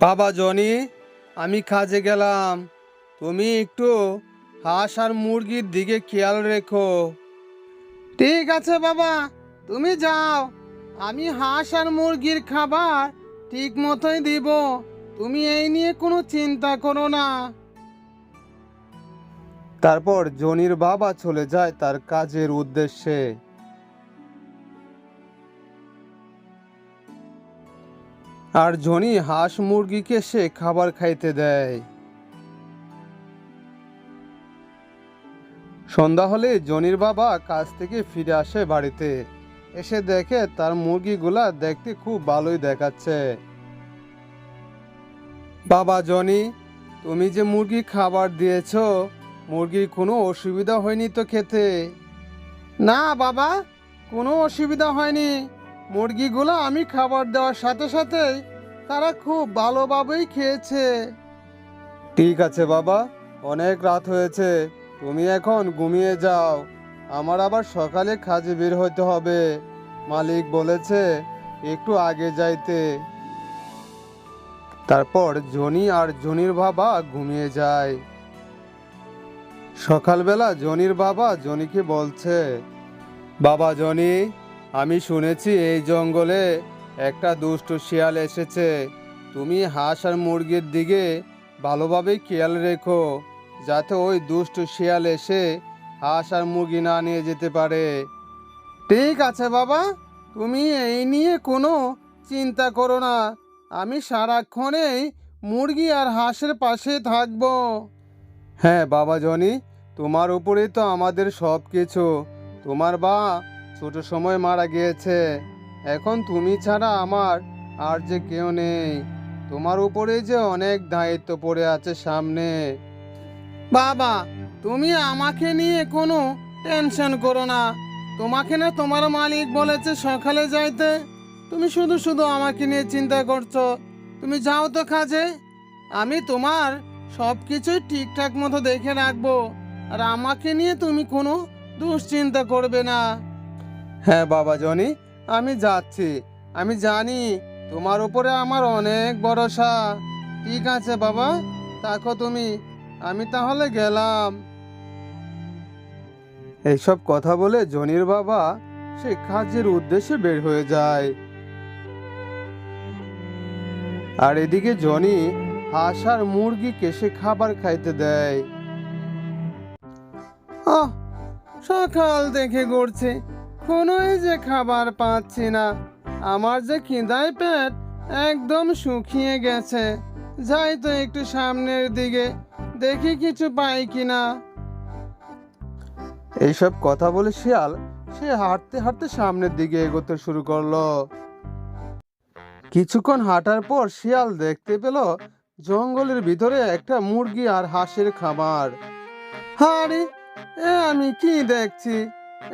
বাবা জনি, আমি কাজে গেলাম। তুমি একটু হাঁস আর মুরগির দিকে খেয়াল রেখো। ঠিক আছে বাবা, তুমি যাও। আমি হাঁস আর মুরগির খাবার ঠিক মতোই দিব। তুমি এই নিয়ে কোনো চিন্তা করো না। তারপর জনির বাবা চলে যায় তার কাজের উদ্দেশ্যে। আর জনি হাঁস মুরগিকে সে খাবার খাইতে দেয়। সন্ধ্যা হলে জনির বাবা কাজ থেকে ফিরে আসে বাড়িতে। এসে দেখে তার মুরগিগুলা দেখতে খুব ভালোই দেখাচ্ছে। বাবা জনি তুমি যে মুরগি খাবার দিয়েছ, মুরগির কোনো অসুবিধা হয়নি তো খেতে? না বাবা, কোনো অসুবিধা হয়নি। মুরগিগুলো আমি খাবার দেওয়ার সাথে সাথে তারা খুব ভালোভাবেই খেয়েছে। ঠিক আছে বাবা, অনেক রাত হয়েছে, তুমি এখন ঘুমিয়ে যাও। আমার আবার সকালে কাজে বের হতে হবে। মালিক বলেছে একটু আগে যাইতে। তারপর জনি আর জনির বাবা ঘুমিয়ে যায়। সকালবেলা জনির বাবা জনিকে বলছে, বাবা জনি আমি শুনেছি এই জঙ্গলে একটা দুষ্ট শিয়াল এসেছে। তুমি হাঁস আর মুরগির দিকে ভালোভাবে খেয়াল রেখো, যাতে ওই দুষ্ট শিয়াল এসে হাঁস আর মুরগি না নিয়ে যেতে পারে। ঠিক আছে বাবা, তুমি এই নিয়ে কোনো চিন্তা করো না। আমি সারাক্ষণেই মুরগি আর হাঁসের পাশে থাকব। হ্যাঁ বাবা জনি, তোমার উপরেই তো আমাদের সব কিছু তোমার বা ছোট সময় মারা গিয়েছে। এখন তুমি ছাড়া আমার আর যে কেউ নেই। তোমার উপরে যে অনেক দায়িত্ব পড়ে আছে সামনে। বাবা, তুমি আমাকে নিয়ে কোনো টেনশন করো না। তোমাকে না তোমার মালিক বলেছে সকালে যাইতে। তুমি শুধু শুধু আমাকে নিয়ে চিন্তা করছ। তুমি যাও তো কাজে। আমি তোমার সব কিছুই ঠিকঠাক মতো দেখে রাখব। আর আমাকে নিয়ে তুমি কোনো দুশ্চিন্তা করবে না। হ্যাঁ বাবা জনি, আমি যাচ্ছি। আমি জানি তোমার উপরে আমার অনেক ভরসা। ঠিক আছে বাবা, থাকো তুমি। আমি তাহলে গেলাম। এইসব কথা বলে জনির বাবা সে কাজের উদ্দেশ্যে বের হয়ে যায়। আর এদিকে জনি হাঁস আর মুরগিকে সে খাবার খাইতে দেয়। সকাল দেখে গড়ছে। কোনোই যে খাবার পাচ্ছি না। আমার যে খিদায় পেট একদম শুকিয়ে গেছে। যাই তো একটু সামনের দিকে, দেখি কিছু পাই কিনা। এইসব কথা বলে শিয়াল, সে হাঁটতে হাঁটতে সামনের দিকে এগোতে শুরু করল। কিছুক্ষণ হাঁটার পর শিয়াল দেখতে পেল জঙ্গলের ভিতরে একটা মুরগি আর হাঁসের খাবার আরে এ আমি কি দেখছি?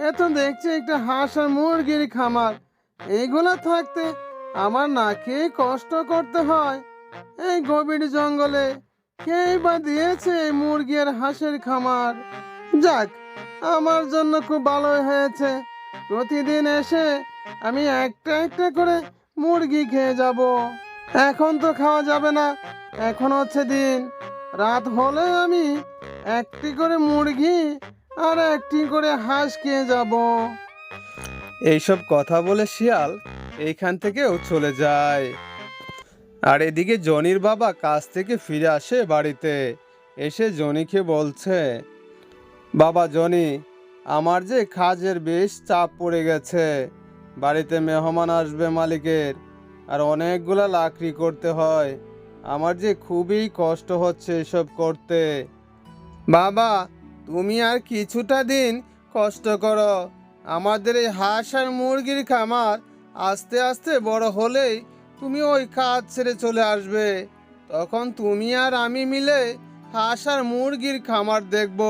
এ তো দেখছি একটা হাঁস আর মুরগির খামার। এইগুলা থাকতে আমার নাকে কষ্ট করতে হয়। এই গভীর জঙ্গলে কেই বা দিয়েছে এই মুরগি আর হাঁসের খামার? যাক, আমার জন্য খুব ভালো হয়েছে। প্রতিদিন এসে আমি একটা একটা করে মুরগি খেয়ে যাব। এখন তো খাওয়া যাবে না, এখন হচ্ছে দিন। রাত হলে আমি একটি করে মুরগি আর একটি করে হাঁস খেয়ে যাব। এইসব কথা বলে শিয়াল এইখান থেকেও চলে যায়। আর এদিকে জনির বাবা কাজ থেকে ফিরে আসে বাড়িতে। এসে জনিকে বলছে, বাবা জনি, আমার যে কাজের বেশ চাপ পড়ে গেছে। বাড়িতে মেহমান আসবে মালিকের, আর অনেকগুলা লাকড়ি করতে হয়। আমার যে খুবই কষ্ট হচ্ছে এসব করতে। বাবা তুমি আর কিছুটা দিন কষ্ট করো। আমাদের এই হাঁস আর মুরগির খামার আস্তে আস্তে বড় হলেই তুমি ওই কাজ ছেড়ে চলে আসবে। তখন তুমি আর আমি মিলে হাঁস আর মুরগির খামার দেখব।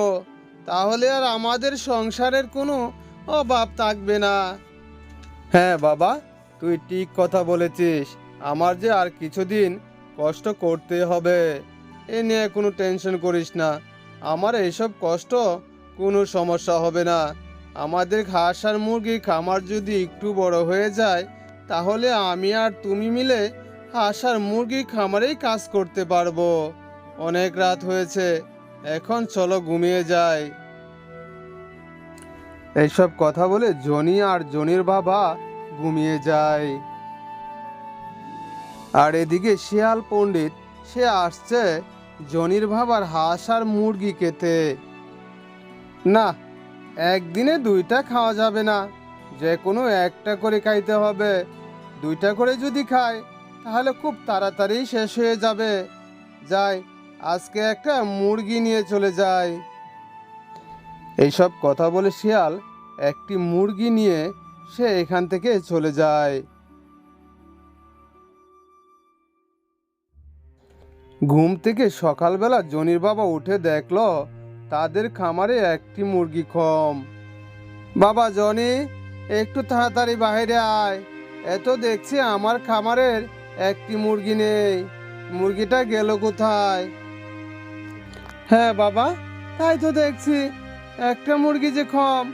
তাহলে আর আমাদের সংসারের কোনো অভাব থাকবে না। হ্যাঁ বাবা, তুই ঠিক কথা বলেছিস। আমার যে আর কিছুদিন কষ্ট করতে হবে, এ নিয়ে কোনো টেনশন করিস না। আমার এইসব কষ্ট কোনো সমস্যা হবে না। আমাদের ঘাস আর মুরগি খামার যদি একটু বড় হয়ে যায়, তাহলে আমি আর তুমি মিলে হাঁস আর মুরগি খামারেই কাজ করতে পারব। অনেক রাত হয়েছে, এখন চলো ঘুমিয়ে যাই। এইসব কথা বলে জনি আর জনির বাবা ঘুমিয়ে যায়। আর এদিকে শিয়াল পণ্ডিত, সে আসছে জনির বাবার হাঁস আর মুরগি খেতে না, একদিনে দুইটা খাওয়া যাবে না। যে কোনো একটা করে খাইতে হবে। দুইটা করে যদি খায়, তাহলে খুব তাড়াতাড়ি শেষ হয়ে যাবে। যাই, আজকে একটা মুরগি নিয়ে চলে যাই। এইসব কথা বলে শিয়াল একটি মুরগি নিয়ে সে এখান থেকে চলে যায়। ঘুম থেকে সকালবেলা জনির বাবা উঠে দেখল তাদের খামারে একটি মুরগি কম বাবা জনি, একটু তাড়াতাড়ি বাইরে আয়। এত দেখছি আমার খামারের একটি মুরগি নেই। মুরগিটা গেল কোথায়? হ্যাঁ বাবা, তাই তো দেখছি। একটা মুরগি যে কম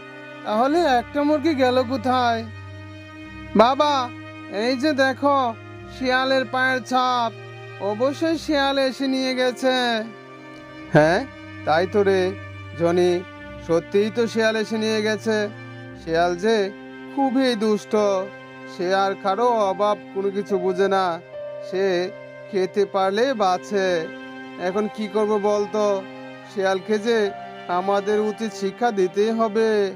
তাহলে একটা মুরগি গেল কোথায়? বাবা, এই যে দেখো, শিয়ালের পায়ের ছাপ। অবশ্যই শিয়াল এসে নিয়ে গেছে। হ্যাঁ তাই তো রে, জনি। সত্যিই তো শিয়াল এসে নিয়ে গেছে। শিয়াল যে খুবই দুষ্ট। সে আর কারও অভাব কোনো কিছু বুঝে না। সে খেতে পারলে বাঁচে। এখন কি করব বলতো? শিয়ালকে যে আমাদের উচিত শিক্ষা দিতেই হবে।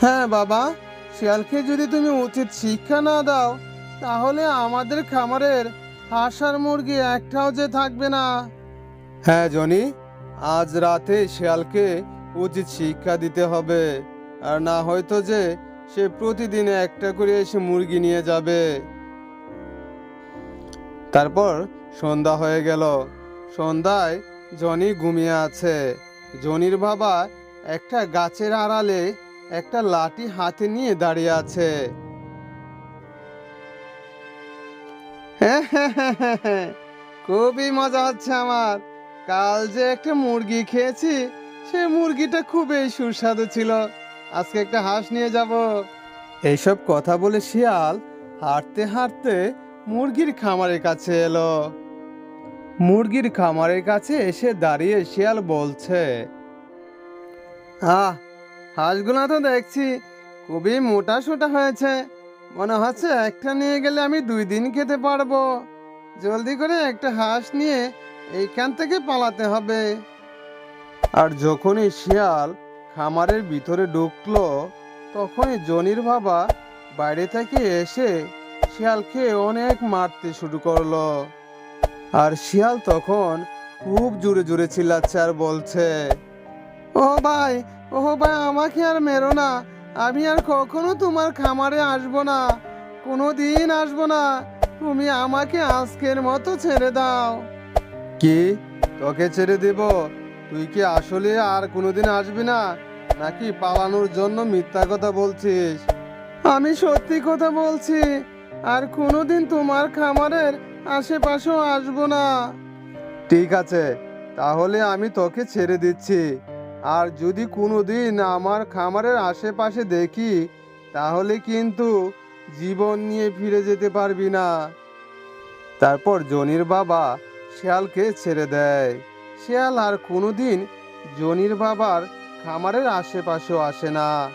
হ্যাঁ বাবা, শিয়ালকে যদি তুমি উচিত শিক্ষা না দাও, তাহলে আমাদের খামারের হাঁস আর মুরগি একটাও যে থাকবে না। হ্যাঁ জনি, আজ রাতে শিয়ালকে উচিত শিক্ষা দিতে হবে। আর না হয়তো যে সে প্রতিদিন একটা করে এসে মুরগি নিয়ে যাবে। তারপর সন্ধ্যা হয়ে গেল। সন্ধ্যায় জনি ঘুমিয়ে আছে। জনির বাবা একটা গাছের আড়ালে একটা লাঠি হাতে নিয়ে দাঁড়িয়ে আছে। খুবই মজা হচ্ছে আমার। কাল যে একটা মুরগি খেয়েছি, সে মুরগিটা খুবই সুস্বাদু ছিল। আজকে একটা হাঁস নিয়ে যাব। এইসব কথা বলে শিয়াল হাঁটতে হাঁটতে মুরগির খামারের কাছে এলো। মুরগির খামারের কাছে এসে দাঁড়িয়ে শিয়াল বলছে, আহ, হাঁসগুলো তো দেখছি, খুবই মোটা সোটা হয়েছে। মনে হচ্ছে একটা নিয়ে গেলে আমি দুই দিন খেতে পারব। জলদি করে একটা হাঁস নিয়ে এইখান থেকে পালাতে হবে। আর যখনই শিয়াল খামারের ভিতরে ঢুকলো, তখনই জনির বাবা বাইরে থেকে এসে শিয়ালকে অনেক মারতে শুরু করল। আর শিয়াল তখন খুব জোরে জোরে চিল্লাচ্ছে আর বলছে, ও ভাই ও ভাই, আমাকে আর মেরো না। আমি আর কখনো তোমার খামারে আসব না। কোনো দিন আসব না। তুমি আমাকে আজকের মতো ছেড়ে দাও। কি? তোকে ছেড়ে দেব? তুই কি আসলে আর কোনোদিন আসবি না? নাকি পালানোর জন্য মিথ্যা কথা বলছিস? আমি সত্যি কথা বলছি আর কোনোদিন তোমার খামারের আশেপাশেও আসব না। ঠিক আছে তাহলে আমি তোকে ছেড়ে দিচ্ছি। আর যদি কোনো দিন আমার খামারের আশেপাশে দেখি, তাহলে কিন্তু জীবন নিয়ে ফিরে যেতে পারবি না। তারপর জনির বাবা শিয়ালকে ছেড়ে দেয়। শিয়াল আর কোনো দিন জনির বাবার খামারের আশেপাশেও আসে না।